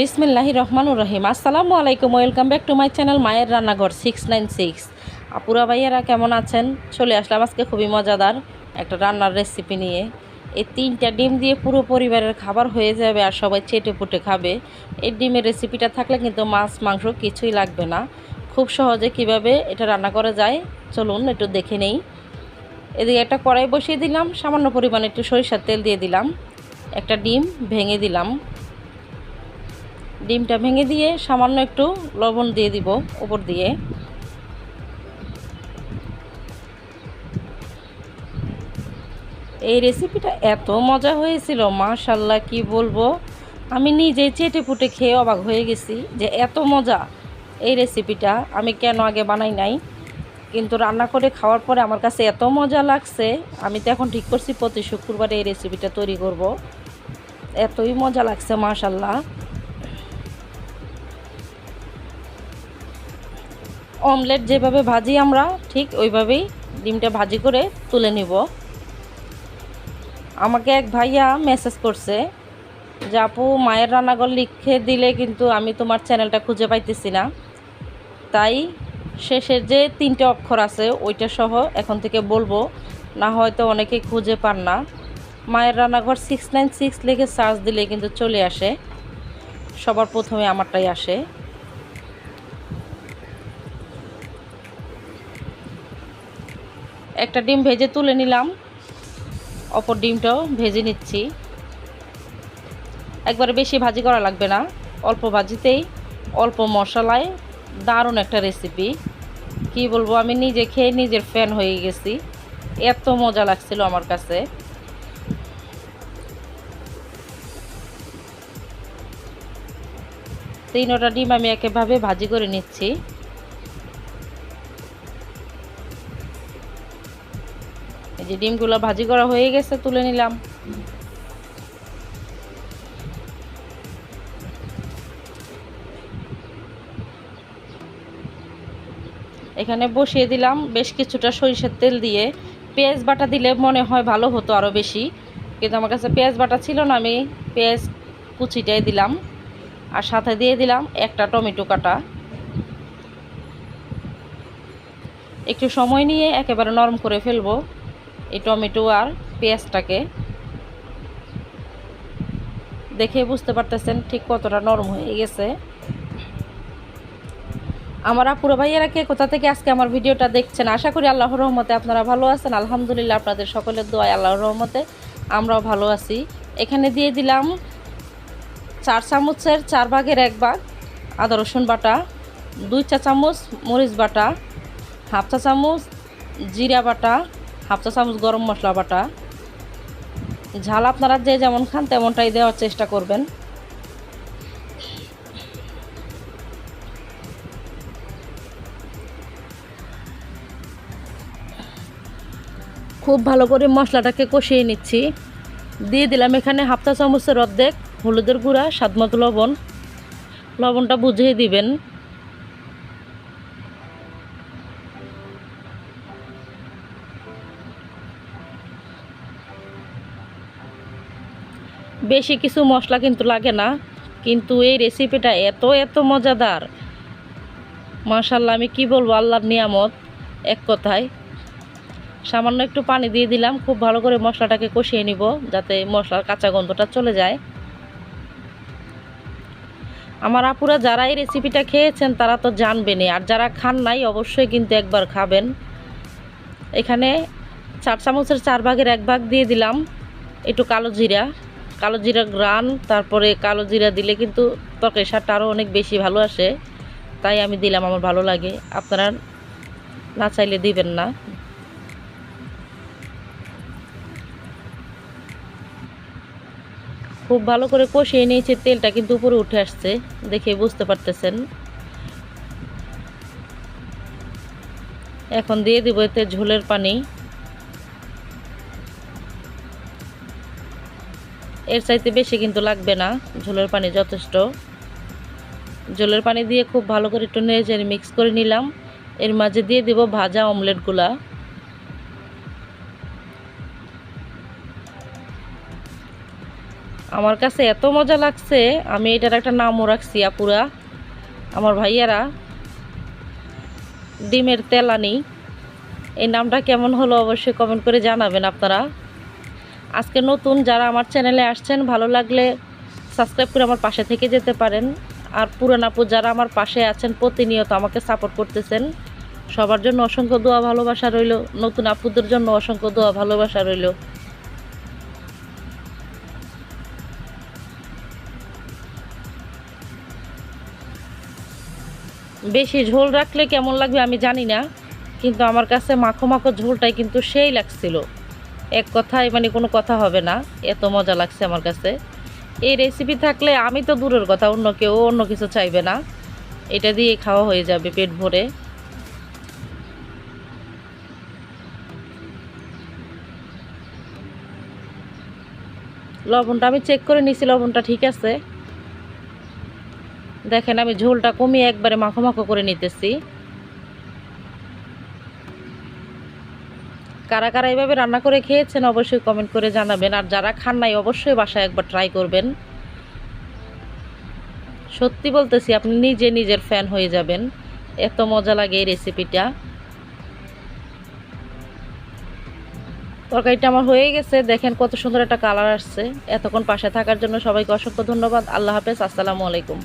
বিসমিল্লাহি রহমানুর রহিম। আসসালামু আলাইকুম, welcome back to my channel মায়ের রান্নাঘর সিক্স নাইন সিক্স আপুরা ভাইয়ারা কেমন আছেন? চলে আসলাম আজকে খুবই মজাদার একটা রান্নার রেসিপি নিয়ে। এই তিনটা ডিম দিয়ে পুরো পরিবারের খাবার হয়ে যাবে আর সবাই চেটে পুটে খাবে। এই ডিমের রেসিপিটা থাকলে কিন্তু মাছ, মাংস কিছুই লাগবে না। খুব সহজে কীভাবে এটা রান্না করা যায়, চলুন একটু দেখে নেই। এদিকে একটা কড়াই বসিয়ে দিলাম, সামান্য পরিমাণে একটু সরিষার তেল দিয়ে দিলাম। একটা ডিম ভেঙে দিলাম। ডিমটা ভেঙে দিয়ে সামান্য একটু লবণ দিয়ে দিব উপর দিয়ে। এই রেসিপিটা এত মজা হয়েছিল মাশাল্লাহ কি বলব? আমি নিজেই চেটে ফুটে খেয়ে অবাক হয়ে গেছি যে এত মজা এই রেসিপিটা আমি কেন আগে বানাই নাই? কিন্তু রান্না করে খাওয়ার পরে আমার কাছে এত মজা লাগছে, আমি তো এখন ঠিক করছি প্রতি শুক্রবারে এই রেসিপিটা তৈরি করব। এতই মজা লাগছে মাশাল্লাহ অমলেট যেভাবে ভাজি আমরা, ঠিক ওইভাবেই ডিমটা ভাজি করে তুলে নিব। আমাকে এক ভাইয়া মেসেজ করছে যে, আপু, মায়ের রান্নাঘর লিখে দিলে কিন্তু আমি তোমার চ্যানেলটা খুঁজে পাইতেছি না। তাই শেষের যে তিনটে অক্ষর আছে, ওইটা সহ এখন থেকে বলব, না হয়তো অনেকেই খুঁজে পান না। মায়ের রান্নাঘর সিক্স নাইন সিক্স লিখে সার্চ দিলে কিন্তু চলে আসে। সবার প্রথমে আমারটাই আসে। একটা ডিম ভেজে তুলে নিলাম। অপর ডিমটাও ভেজে নিচ্ছি। একবারে বেশি ভাজি করা লাগবে না। অল্প ভাজিতেই, অল্প মশলায় দারুণ একটা রেসিপি কি বলব, আমি নিজে খেয়ে নিজের ফ্যান হয়ে গেছি। এত মজা লাগছিল আমার কাছে। তিনটা ডিম আমি একেভাবে ভাজি করে নিচ্ছি। যে ডিমগুলো ভাজি করা হয়ে গেছে, তুলে নিলাম। এখানে বসিয়ে দিলাম বেশ কিছুটা সরিষার তেল দিয়ে। পেঁয়াজ বাটা দিলে মনে হয় ভালো হতো আরও বেশি, কিন্তু আমার কাছে পেঁয়াজ বাটা ছিল না, আমি পেঁয়াজ কুচিটাই দিলাম। আর সাথে দিয়ে দিলাম একটা টমেটো কাটা। একটু সময় নিয়ে একেবারে নরম করে ফেলব। এই টমেটো আর পেঁয়াজটাকে। দেখে বুঝতে পারতেছেন ঠিক কতটা নরম হয়ে গেছে। আমার আপুরা ভাইয়েরা কে কোথা থেকে আজকে আমার ভিডিওটা দেখছেন? আশা করি আল্লাহর রহমতে আপনারা ভালো আছেন। আলহামদুলিল্লাহ, আপনাদের সকলের দোয়ায় আল্লাহর রহমতে আমরাও ভালো আছি। এখানে দিয়ে দিলাম চার চামচের চার ভাগের এক ভাগ আদা, রসুন বাটা, দুই চা চামচ মরিচ বাটা, হাফ চা চামচ জিরা বাটা হাফ চা চামচ গরম মশলা বাটা। ঝাল আপনারা যে যেমন খান তেমনটাই দেওয়ার চেষ্টা করবেন। খুব ভালো করে মশলাটাকে কষিয়ে নিচ্ছি। দিয়ে দিলাম এখানে হাফ চা চামচের অর্ধেক হলুদের গুঁড়া স্বাদমতো লবণ। লবণটা বুঝিয়ে দিবেন। বেশি কিছু মশলা কিন্তু লাগে না, কিন্তু এই রেসিপিটা এত এত মজাদার। মাশাল্লাহ আমি কি বলব, আল্লাহর নিয়ামত, এক কথায়। সামান্য একটু পানি দিয়ে দিলাম, খুব ভালো করে মশলাটাকে কষিয়ে নিব, যাতে মশলার কাঁচা গন্ধটা চলে যায়। আমার আপুরা যারা এই রেসিপিটা খেয়েছেন, তারা তো জানবেনই, আর যারা খান নাই, অবশ্যই কিন্তু একবার খাবেন। এখানে চার চামচের চার ভাগের এক ভাগ দিয়ে দিলাম, একটু কালো জিরা। কালো জিরা গ্রান, তারপরে কালো জিরা দিলে কিন্তু তরকারি স্বাদটা আরও অনেক বেশি ভালো আসে। তাই আমি দিলাম, আমার ভালো লাগে। আপনারা না চাইলে দিবেন না। খুব ভালো করে কষিয়ে নিয়েছে, তেলটা কিন্তু উপরে উঠে আসছে, দেখে বুঝতে পারতেছেন। এখন দিয়ে দিব এতে ঝোলের পানি। এর চাইতে বেশি কিন্তু লাগবে না, ঝোলের পানি যথেষ্ট। ঝোলের পানি দিয়ে খুব ভালো করে একটু নেড়ে মিক্স করে নিলাম। এর মাঝে দিয়ে দিব ভাজা অমলেটগুলা আমার কাছে এত মজা লাগছে, আমি এটার একটা নামও রাখছি আপুরা, আমার ভাইয়ারা। ডিমের তেলানি, এই নামটা কেমন হলো অবশ্যই কমেন্ট করে জানাবেন আপনারা। আজকে নতুন যারা আমার চ্যানেলে আসছেন, ভালো লাগলে সাবস্ক্রাইব করে আমার পাশে থেকে যেতে পারেন। আর পুরান আপু যারা আমার পাশে আছেন, প্রতিনিয়ত আমাকে সাপোর্ট করতেছেন। সবার জন্য অসংখ্য দোয়া, ভালোবাসা রইল। নতুন আপুদের জন্য অসংখ্য দোয়া, ভালোবাসা রইল। বেশি ঝোল রাখলে কেমন লাগবে আমি জানি না, কিন্তু আমার কাছে মাখো মাখো ঝোলটাই কিন্তু সেই লাগছিল। এক কথায় মানে কোনো কথা হবে না। এত মজা লাগছে আমার কাছে। এই রেসিপি থাকলে আমি তো দূরের কথা, অন্য কেউ অন্য কিছু চাইবে না। এটা দিয়ে খাওয়া হয়ে যাবে পেট ভরে। লবণটা আমি চেক করে নিছি, লবণটা ঠিক আছে। দেখেন আমি ঝোলটা কমিয়ে একবারে মাখো মাখো করে নিতেছি। কারা কারা এভাবে রান্না করে খেয়েছেন অবশ্যই কমেন্ট করে জানাবেন। আর যারা খান নাই, অবশ্যই বাসায় একবার ট্রাই করবেন। সত্যি বলতেছি, আপনি নিজে নিজের ফ্যান হয়ে যাবেন। এত মজা লাগে এই রেসিপিটা তরকারিটা আমার হয়ে গেছে। দেখেন কত সুন্দর একটা কালার আসছে। এতক্ষণ পাশে থাকার জন্য সবাইকে অসংখ্য ধন্যবাদ। আল্লাহ হাফেজ। আসসালামু আলাইকুম।